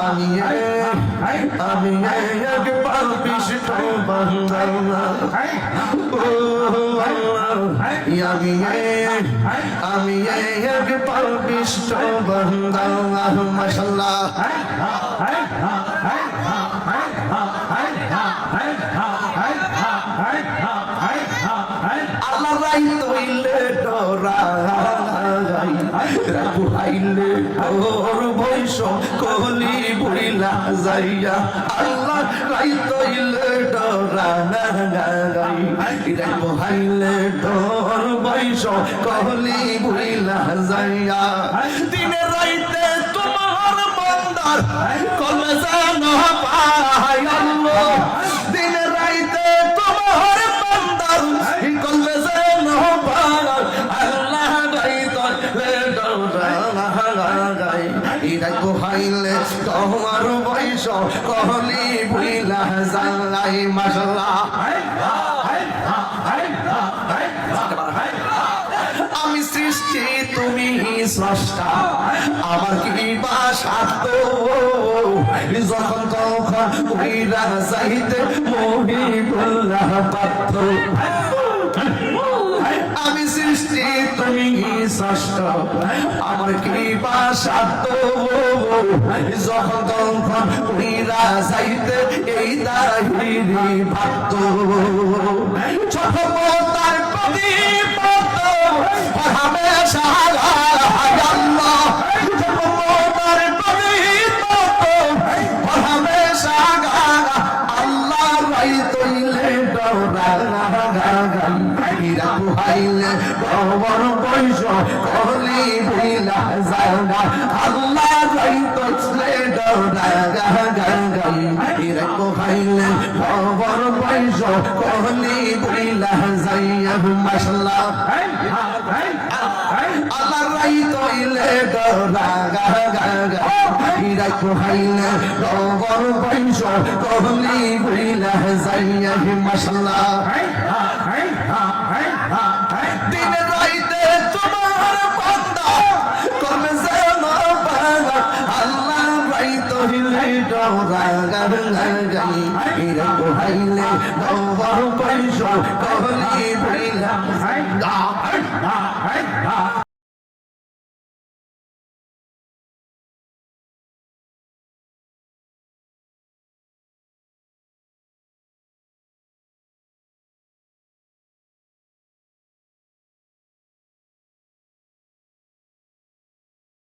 আমি আমি এক পাপিষ্ট বান্দা আমি আমি এক পাপিষ্ট বান্দা মাশাআল্লাহ আল্লাহ রাইত হইলে ডরা ডরাই রাইলে ওর বৈশ কলি বইলা যাইয়া আল্লাহ রাই তৈলে ডরাই রাইবো হাইলে ডর বৈশ কলি বইলা যাইয়া। দিনে রাইতে তোমার বন্দার কলে জানো পাই ইরা তোমার বয়স, কহলি বুইলা জালাই মাশাল্লাহ। আমি সৃষ্টি, তুমি স্রষ্টা। আমার কি বাসাত যখন তখন উইরা যাইতে মহিবুল্লাহ পাত্র। সৃষ্টি তুমি আমার কি বাসাত যখন যাইতে এই দাহিরি ভাত হাইলে গবর বৈশ কলি বিলা জানা আল্লাহ রাই তৈলে ডরা হাইলে গবর বৈশ কলি বিলা যাইয়া মাশাল্লাহ। আল্লাহ রাই তৈলে ডরা গা গা গা। ইরা কোহাইলে বইলা যাইয়া মাশাল্লাহ। দিন রাইতে তোমার বান্দা কমে যেন বান্দা আল্লাহ রাই তৈলে ডরা গা গা গাই ইরা কোহাইলে ডবর বৈশ কহলি বইলা